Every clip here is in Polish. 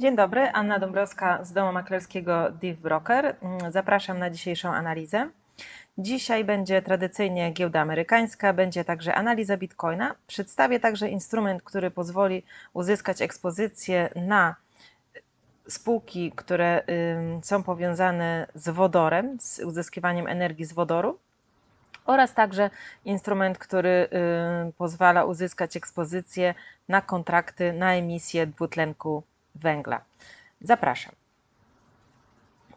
Dzień dobry, Anna Dąbrowska z domu maklerskiego Div Broker. Mm, Zapraszam na dzisiejszą analizę. Dzisiaj będzie tradycyjnie giełda amerykańska, będzie także analiza Bitcoina. Przedstawię także instrument, który pozwoli uzyskać ekspozycję na spółki, które są powiązane z wodorem, z uzyskiwaniem energii z wodoru oraz także instrument, który pozwala uzyskać ekspozycję na kontrakty na emisję dwutlenku węgla. Zapraszam.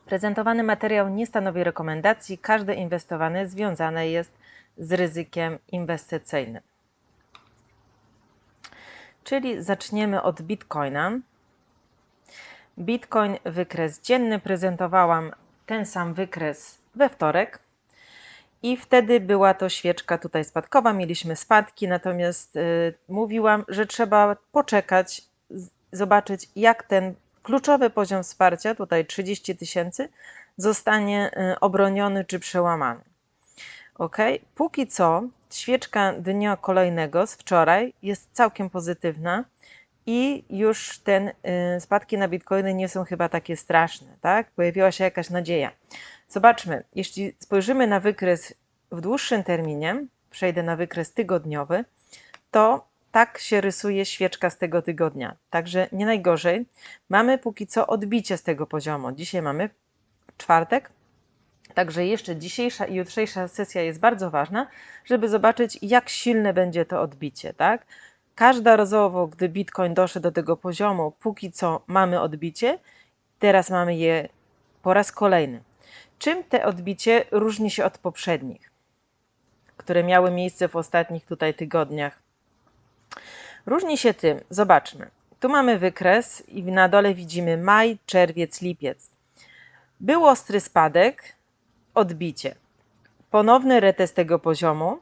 Prezentowany materiał nie stanowi rekomendacji, każde inwestowanie związane jest z ryzykiem inwestycyjnym. Czyli zaczniemy od Bitcoina. Bitcoin wykres dzienny prezentowałam ten sam wykres we wtorek. I wtedy była to świeczka tutaj spadkowa, mieliśmy spadki, natomiast y, mówiłam, że trzeba poczekać, zobaczyć, jak ten kluczowy poziom wsparcia, tutaj 30 tysięcy, zostanie y, obroniony czy przełamany. Ok, póki co świeczka dnia kolejnego z wczoraj jest całkiem pozytywna i już ten y, spadki na bitcoiny nie są chyba takie straszne, tak? Pojawiła się jakaś nadzieja. Zobaczmy, jeśli spojrzymy na wykres w dłuższym terminie, przejdę na wykres tygodniowy, to tak się rysuje świeczka z tego tygodnia. Także nie najgorzej. Mamy póki co odbicie z tego poziomu. Dzisiaj mamy czwartek, Także jeszcze dzisiejsza i jutrzejsza sesja jest bardzo ważna, żeby zobaczyć, jak silne będzie to odbicie. Tak? Każdorazowo, gdy Bitcoin doszedł do tego poziomu, póki co mamy odbicie, teraz mamy je po raz kolejny. Czym te odbicie różni się od poprzednich, które miały miejsce w ostatnich tutaj tygodniach? Różni się tym, zobaczmy. Tu mamy wykres i na dole widzimy maj, czerwiec, lipiec. Był ostry spadek, odbicie. Ponowny retest tego poziomu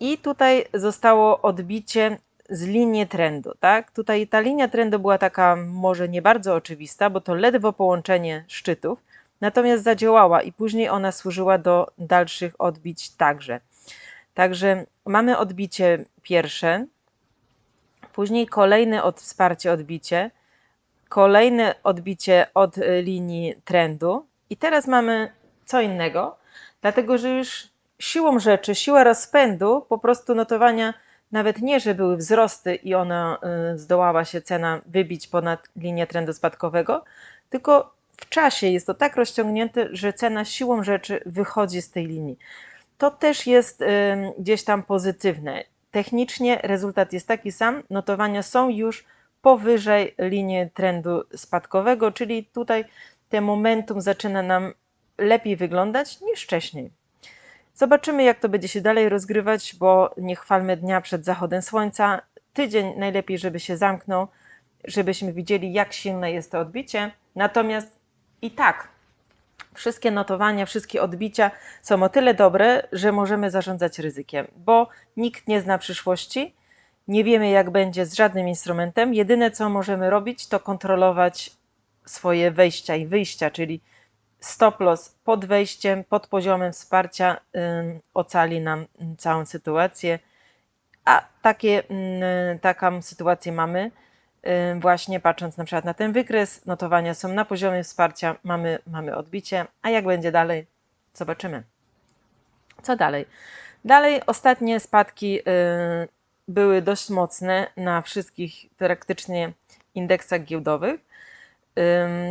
i tutaj zostało odbicie z linii trendu, tak? Tutaj ta linia trendu była taka może nie bardzo oczywista, bo to ledwo połączenie szczytów, natomiast zadziałała i później ona służyła do dalszych odbić także. Także mamy odbicie pierwsze, później kolejne od wsparcie odbicie, kolejne odbicie od y, linii trendu i teraz mamy co innego, dlatego że już siłą rzeczy, siła rozpędu, po prostu notowania nawet nie, że były wzrosty i ona y, zdołała się cena wybić ponad linię trendu spadkowego, tylko w czasie jest to tak rozciągnięte, że cena siłą rzeczy wychodzi z tej linii. To też jest y, gdzieś tam pozytywne. Technicznie rezultat jest taki sam, notowania są już powyżej linii trendu spadkowego, czyli tutaj te momentum zaczyna nam lepiej wyglądać niż wcześniej. Zobaczymy, jak to będzie się dalej rozgrywać, bo nie chwalmy dnia przed zachodem słońca. Tydzień najlepiej, żeby się zamknął, żebyśmy widzieli, jak silne jest to odbicie. Natomiast i tak, wszystkie notowania, wszystkie odbicia są o tyle dobre, że możemy zarządzać ryzykiem, bo nikt nie zna przyszłości, nie wiemy, jak będzie z żadnym instrumentem. Jedyne, co możemy robić, to kontrolować swoje wejścia i wyjścia, czyli stop loss pod wejściem, pod poziomem wsparcia ocali nam całą sytuację. A takie, taką sytuację mamy właśnie patrząc na przykład na ten wykres, notowania są na poziomie wsparcia, mamy, mamy odbicie, a jak będzie dalej, zobaczymy. Co dalej? Dalej ostatnie spadki y, były dość mocne na wszystkich praktycznie indeksach giełdowych.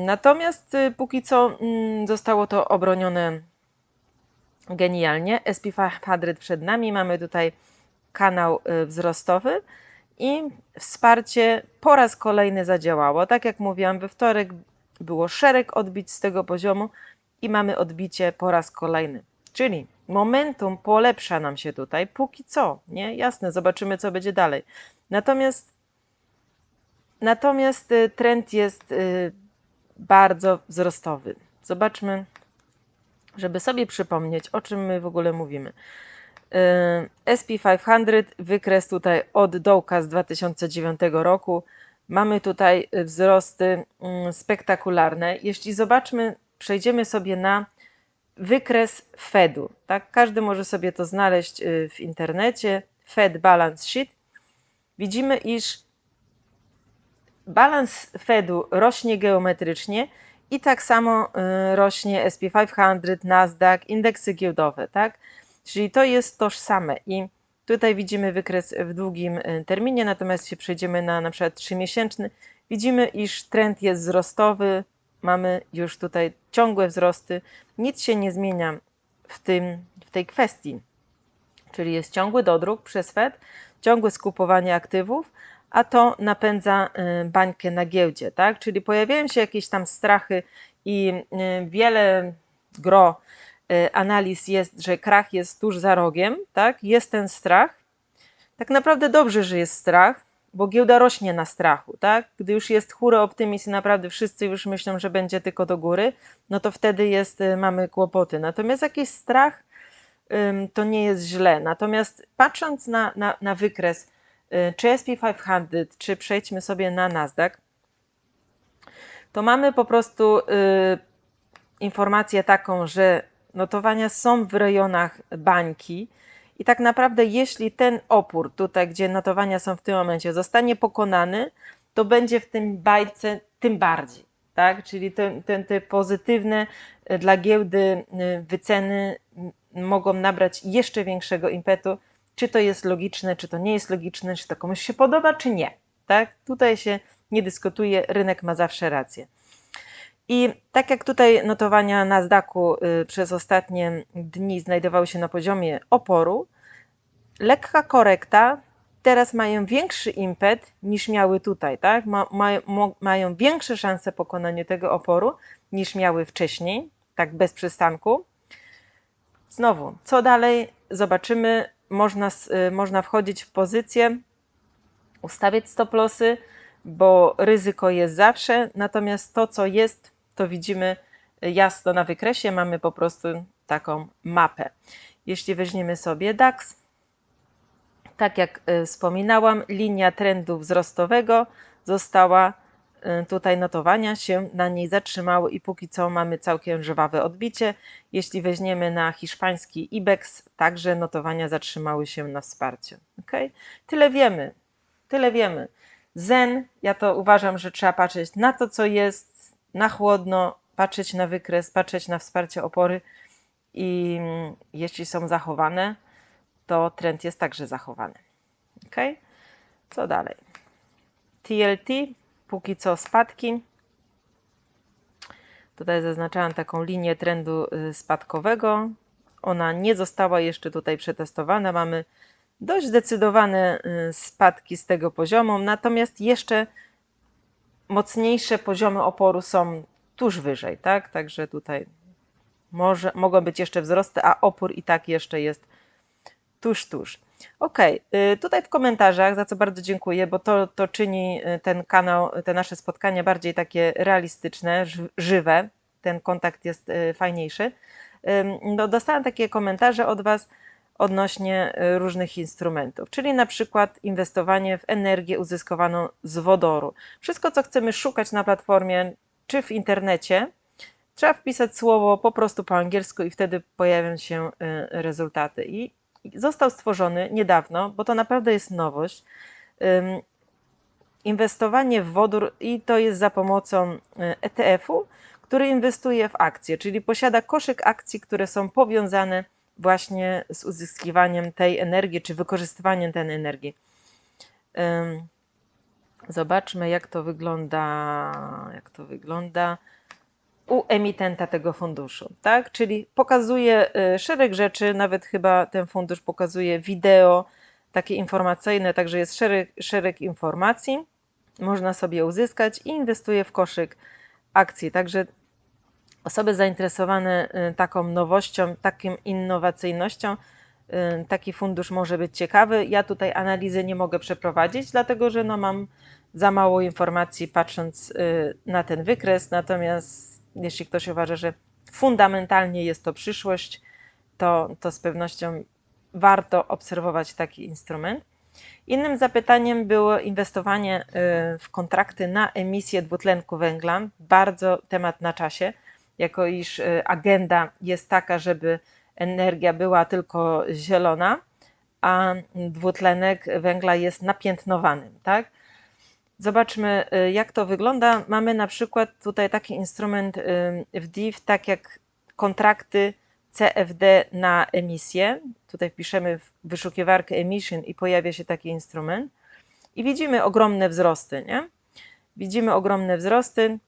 Natomiast y, póki co mm, zostało to obronione genialnie. SP500 przed nami, mamy tutaj kanał y, wzrostowy i wsparcie po raz kolejny zadziałało. Tak jak mówiłam, we wtorek było szereg odbić z tego poziomu i mamy odbicie po raz kolejny. Czyli momentum polepsza nam się tutaj, póki co, nie? Jasne, zobaczymy, co będzie dalej. Natomiast Natomiast y, trend jest y, bardzo wzrostowy. Zobaczmy, żeby sobie przypomnieć, o czym my w ogóle mówimy. Y, SP500, wykres tutaj od dołka z 2009 roku. Mamy tutaj wzrosty spektakularne. Jeśli zobaczmy, przejdziemy sobie na wykres Fedu. Tak? Każdy może sobie to znaleźć y, w internecie. Fed Balance Sheet. Widzimy, iż balans Fedu rośnie geometrycznie i tak samo y, rośnie SP500, Nasdaq, indeksy giełdowe, tak? Czyli to jest tożsame. I tutaj widzimy wykres w długim y, terminie, natomiast jeśli przejdziemy na na przykład 3-miesięczny, widzimy, iż trend jest wzrostowy, mamy już tutaj ciągłe wzrosty, nic się nie zmienia w, tym, w tej kwestii, czyli jest ciągły dodruk przez Fed, ciągłe skupowanie aktywów, a to napędza y, bańkę na giełdzie, tak? Czyli pojawiają się jakieś tam strachy i y, wiele gro analiz jest, że krach jest tuż za rogiem, tak? Jest ten strach. Tak naprawdę dobrze, że jest strach, bo giełda rośnie na strachu, tak? Gdy już jest chóry optymizm i naprawdę wszyscy już myślą, że będzie tylko do góry, no to wtedy jest, mamy kłopoty. Natomiast jakiś strach to nie jest źle. Natomiast patrząc na, na, na wykres Y, czy SP500, czy przejdźmy sobie na Nasdaq, to mamy po prostu y, informację taką, że notowania są w rejonach bańki i tak naprawdę jeśli ten opór tutaj, gdzie notowania są w tym momencie, zostanie pokonany, to będzie w tym bajce tym bardziej. Tak? Czyli te, te, te pozytywne y, dla giełdy wyceny mogą nabrać jeszcze większego impetu, czy to jest logiczne, czy to nie jest logiczne, czy to komuś się podoba, czy nie. Tak? Tutaj się nie dyskutuje, rynek ma zawsze rację. I tak jak tutaj notowania Nasdaqu y, przez ostatnie dni znajdowały się na poziomie oporu, lekka korekta teraz mają większy impet niż miały tutaj, tak? Ma, ma, mają większe szanse pokonania tego oporu niż miały wcześniej, tak bez przystanku. Znowu, co dalej? Zobaczymy można, y, można wchodzić w pozycję, ustawiać stop lossy, bo ryzyko jest zawsze, natomiast to, co jest, to widzimy jasno na wykresie, mamy po prostu taką mapę. Jeśli weźmiemy sobie DAX, tak jak y, wspominałam, linia trendu wzrostowego została Y, tutaj notowania się na niej zatrzymały i póki co mamy całkiem żwawe odbicie. Jeśli weźmiemy na hiszpański IBEX, także notowania zatrzymały się na wsparciu. Okay? Tyle wiemy, tyle wiemy. Zen, ja to uważam, że trzeba patrzeć na to, co jest, na chłodno, patrzeć na wykres, patrzeć na wsparcie opory i jeśli są zachowane, to trend jest także zachowany. Ok? Co dalej? TLT póki co spadki. Tutaj zaznaczałam taką linię trendu y, spadkowego. Ona nie została jeszcze tutaj przetestowana. Mamy dość zdecydowane y, spadki z tego poziomu, natomiast jeszcze mocniejsze poziomy oporu są tuż wyżej, tak? Także tutaj może, mogą być jeszcze wzrosty, a opór i tak jeszcze jest tuż, tuż. Okay. tutaj w komentarzach, za co bardzo dziękuję, bo to, to czyni y, ten kanał, te nasze spotkania bardziej takie realistyczne, żywe. Ten kontakt jest y, fajniejszy. No, dostałam takie komentarze od Was odnośnie y, różnych instrumentów, czyli na przykład inwestowanie w energię uzyskowaną z wodoru. Wszystko, co chcemy szukać na platformie czy w internecie, trzeba wpisać słowo po prostu po angielsku i wtedy pojawią się rezultaty. I został stworzony niedawno, bo to naprawdę jest nowość. Inwestowanie w wodór i to jest za pomocą ETF-u, który inwestuje w akcje, czyli posiada koszyk akcji, które są powiązane właśnie z uzyskiwaniem tej energii, czy wykorzystywaniem tej energii. Zobaczmy, jak to wygląda. Jak to wygląda u emitenta tego funduszu, tak? Czyli pokazuje y, szereg rzeczy, nawet chyba ten fundusz pokazuje wideo takie informacyjne, także jest szereg, szereg informacji, można sobie uzyskać i inwestuje w koszyk akcji. Także osoby zainteresowane y, taką nowością, taką innowacyjnością, y, taki fundusz może być ciekawy. Ja tutaj analizy nie mogę przeprowadzić, dlatego że no mam za mało informacji patrząc na ten wykres, natomiast jeśli ktoś uważa, że fundamentalnie jest to przyszłość, to, to z pewnością warto obserwować taki instrument. Innym zapytaniem było inwestowanie y, w kontrakty na emisję dwutlenku węgla. Bardzo temat na czasie, jako iż y, agenda jest taka, żeby energia była tylko zielona, a dwutlenek węgla jest napiętnowanym, tak? Zobaczmy, y, jak to wygląda. Mamy na przykład tutaj taki instrument y, w DIV, tak jak kontrakty CFD na emisję. Tutaj wpiszemy w wyszukiwarkę emission i pojawia się taki instrument. I widzimy ogromne wzrosty, nie? Widzimy ogromne wzrosty.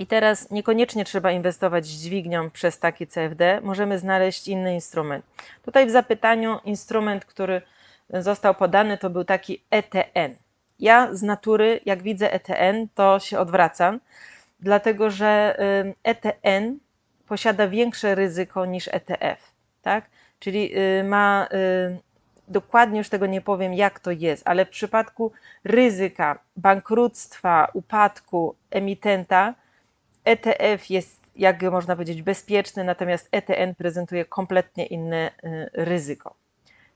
I teraz niekoniecznie trzeba inwestować dźwignią przez taki CFD, możemy znaleźć inny instrument. Tutaj w zapytaniu instrument, który został podany, to był taki ETN. Ja z natury, jak widzę ETN, to się odwracam, dlatego że ETN posiada większe ryzyko niż ETF, tak? Czyli y, ma y, dokładnie już tego nie powiem, jak to jest, ale w przypadku ryzyka bankructwa, upadku emitenta, ETF jest, jak można powiedzieć, bezpieczny, natomiast ETN prezentuje kompletnie inne ryzyko.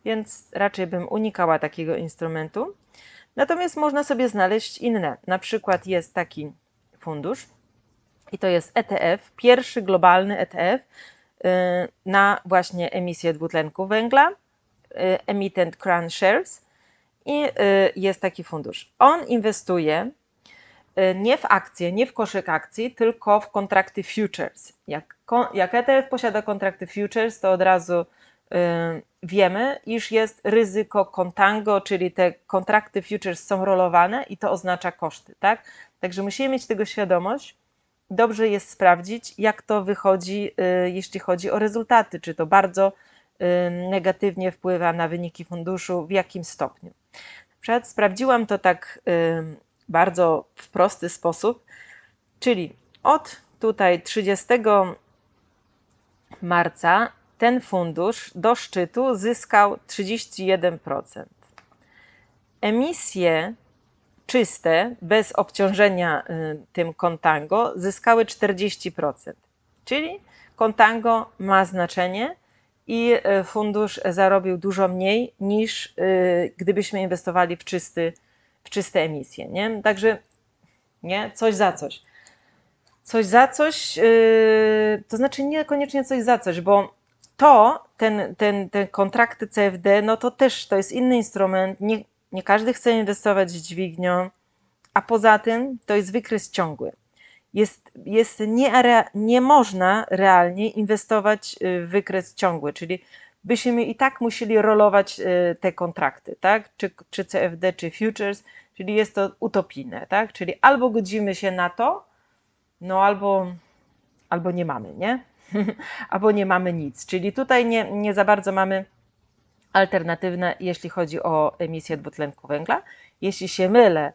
Więc raczej bym unikała takiego instrumentu. Natomiast można sobie znaleźć inne. Na przykład jest taki fundusz i to jest ETF, pierwszy globalny ETF y, na właśnie emisję dwutlenku węgla, y, emitent Crown Shares i y, jest taki fundusz. On inwestuje nie w akcje, nie w koszyk akcji, tylko w kontrakty futures. Jak, jak ETF posiada kontrakty futures, to od razu wiemy, iż jest ryzyko contango, czyli te kontrakty futures są rolowane i to oznacza koszty, tak? Także musimy mieć tego świadomość. Dobrze jest sprawdzić, jak to wychodzi, y, jeśli chodzi o rezultaty, czy to bardzo y, negatywnie wpływa na wyniki funduszu, w jakim stopniu. Przed sprawdziłam to tak y, bardzo w prosty sposób, czyli od tutaj 30 marca ten fundusz do szczytu zyskał 31%. Emisje czyste, bez obciążenia y, tym kontango, zyskały 40%. Czyli kontango ma znaczenie i y, fundusz zarobił dużo mniej niż y, gdybyśmy inwestowali w, czysty, w czyste emisje. Nie? Także nie? coś za coś. Coś za coś, to znaczy niekoniecznie coś za coś, bo to, ten, ten, te kontrakty CFD, no to też to jest inny instrument. Nie, nie każdy chce inwestować z dźwignią, a poza tym to jest wykres ciągły. Jest, jest nie, nie można realnie inwestować w wykres ciągły, czyli byśmy i tak musieli rolować y, te kontrakty, tak? Czy, czy CFD, czy futures, czyli jest to utopijne, tak? Czyli albo godzimy się na to, no albo, albo nie mamy, nie? albo nie mamy nic. Czyli tutaj nie, nie za bardzo mamy alternatywne, jeśli chodzi o emisję dwutlenku węgla. Jeśli się mylę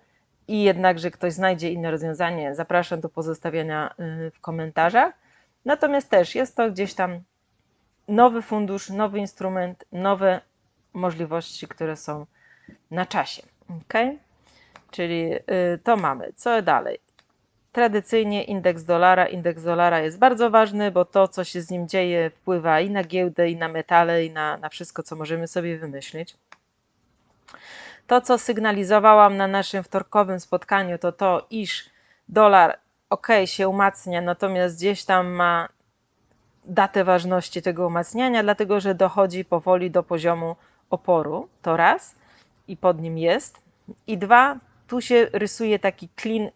i jednakże ktoś znajdzie inne rozwiązanie, zapraszam do pozostawienia y, w komentarzach. Natomiast też jest to gdzieś tam nowy fundusz, nowy instrument, nowe możliwości, które są na czasie. Ok? Czyli y, to mamy. Co dalej? Tradycyjnie indeks dolara. Indeks dolara jest bardzo ważny, bo to, co się z nim dzieje, wpływa i na giełdę, i na metale, i na, na wszystko, co możemy sobie wymyślić. To, co sygnalizowałam na naszym wtorkowym spotkaniu, to to, iż dolar ok, się umacnia, natomiast gdzieś tam ma datę ważności tego umacniania, dlatego że dochodzi powoli do poziomu oporu. To raz i pod nim jest. I dwa, tu się rysuje taki clean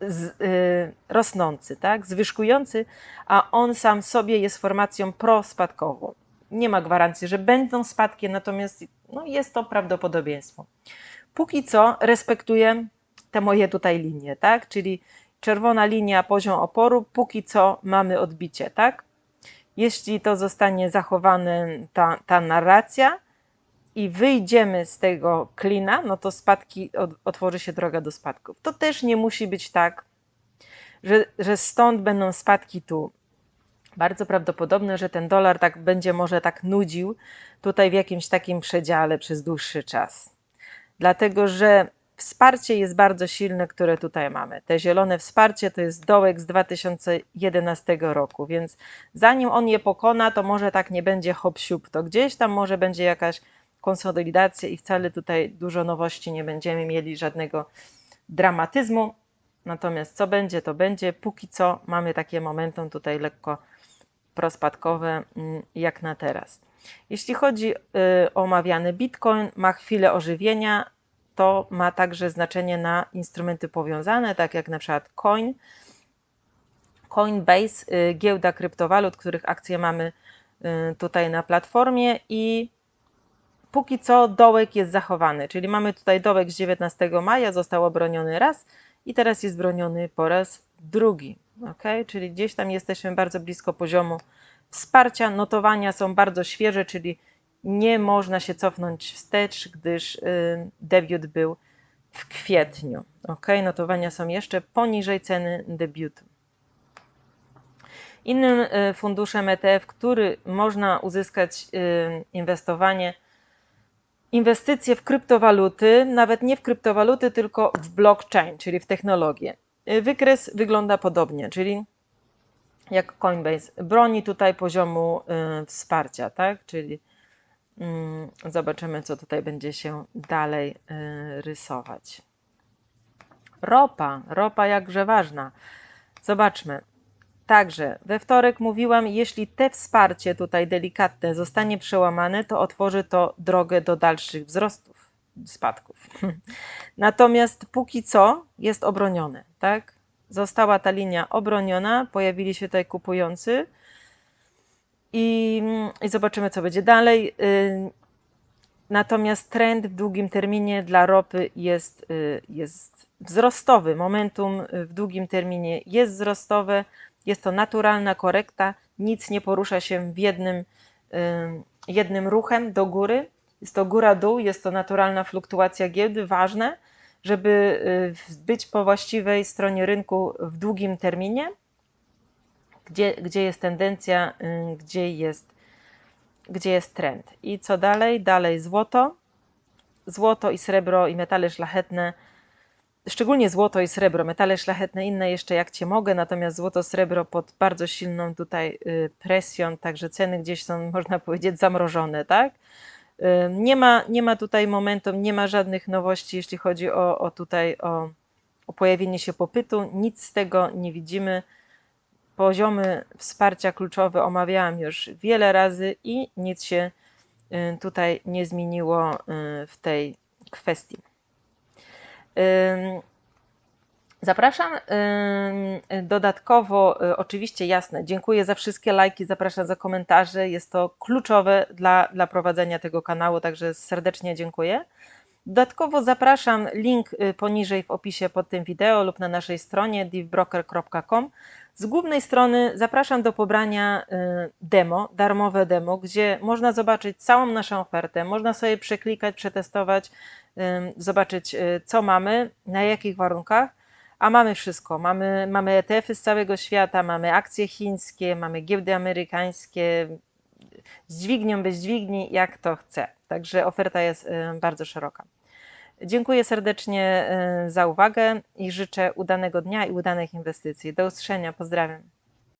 z, y, rosnący, tak? zwyżkujący, a on sam sobie jest formacją prospadkową. Nie ma gwarancji, że będą spadki, natomiast no, jest to prawdopodobieństwo. Póki co respektuję te moje tutaj linie, tak? czyli czerwona linia, poziom oporu, póki co mamy odbicie. tak? Jeśli to zostanie zachowane, ta, ta narracja, i wyjdziemy z tego klina, no to spadki, otworzy się droga do spadków. To też nie musi być tak, że, że stąd będą spadki tu. Bardzo prawdopodobne, że ten dolar tak będzie może tak nudził tutaj w jakimś takim przedziale przez dłuższy czas. Dlatego, że wsparcie jest bardzo silne, które tutaj mamy. Te zielone wsparcie to jest dołek z 2011 roku, więc zanim on je pokona, to może tak nie będzie hop siup, to gdzieś tam może będzie jakaś konsolidację i wcale tutaj dużo nowości nie będziemy mieli, żadnego dramatyzmu. Natomiast co będzie, to będzie. Póki co mamy takie momentum tutaj lekko prospadkowe, mm, jak na teraz. Jeśli chodzi y, o omawiany Bitcoin, ma chwilę ożywienia. To ma także znaczenie na instrumenty powiązane, tak jak na przykład Coin, Coinbase, y, giełda kryptowalut, których akcje mamy y, tutaj na platformie i póki co dołek jest zachowany, czyli mamy tutaj dołek z 19 maja, został obroniony raz i teraz jest broniony po raz drugi. ok? Czyli gdzieś tam jesteśmy bardzo blisko poziomu wsparcia. Notowania są bardzo świeże, czyli nie można się cofnąć wstecz, gdyż y, debiut był w kwietniu. ok? Notowania są jeszcze poniżej ceny debiutu. Innym y, funduszem ETF, który można uzyskać y, inwestowanie, inwestycje w kryptowaluty, nawet nie w kryptowaluty, tylko w blockchain, czyli w technologię. Wykres wygląda podobnie, czyli jak Coinbase broni tutaj poziomu wsparcia, tak? Czyli zobaczymy, co tutaj będzie się dalej rysować. Ropa, ropa jakże ważna. Zobaczmy, Także we wtorek mówiłam, jeśli te wsparcie tutaj delikatne zostanie przełamane, to otworzy to drogę do dalszych wzrostów, spadków. Natomiast póki co jest obronione, tak? Została ta linia obroniona, pojawili się tutaj kupujący i, i zobaczymy, co będzie dalej. Y, natomiast trend w długim terminie dla ropy jest, y, jest wzrostowy. Momentum w długim terminie jest wzrostowe jest to naturalna korekta, nic nie porusza się w jednym, jednym ruchem do góry. Jest to góra-dół, jest to naturalna fluktuacja giełdy, ważne, żeby y, być po właściwej stronie rynku w długim terminie, gdzie, gdzie jest tendencja, y, gdzie jest, gdzie jest trend. I co dalej? Dalej złoto. Złoto i srebro i metale szlachetne szczególnie złoto i srebro, metale szlachetne, inne jeszcze jak cię mogę, natomiast złoto, srebro pod bardzo silną tutaj y, presją, także ceny gdzieś są, można powiedzieć, zamrożone, tak? Y, nie ma, nie ma tutaj momentum, nie ma żadnych nowości, jeśli chodzi o, o tutaj o, o pojawienie się popytu, nic z tego nie widzimy. Poziomy wsparcia kluczowe omawiałam już wiele razy i nic się y, tutaj nie zmieniło w tej kwestii. Zapraszam dodatkowo, y, oczywiście jasne, dziękuję za wszystkie lajki, zapraszam za komentarze. Jest to kluczowe dla, dla prowadzenia tego kanału, także serdecznie dziękuję. Dodatkowo zapraszam link y, poniżej w opisie pod tym wideo lub na naszej stronie divbroker.com. Z głównej strony zapraszam do pobrania y, demo, darmowe demo, gdzie można zobaczyć całą naszą ofertę, można sobie przeklikać, przetestować, zobaczyć y, co mamy, na jakich warunkach, a mamy wszystko. Mamy, mamy ETF-y z całego świata, mamy akcje chińskie, mamy giełdy amerykańskie, z dźwignią, bez dźwigni, jak to chce. Także oferta jest bardzo szeroka. Dziękuję serdecznie za uwagę i życzę udanego dnia i udanych inwestycji. Do usłyszenia, pozdrawiam.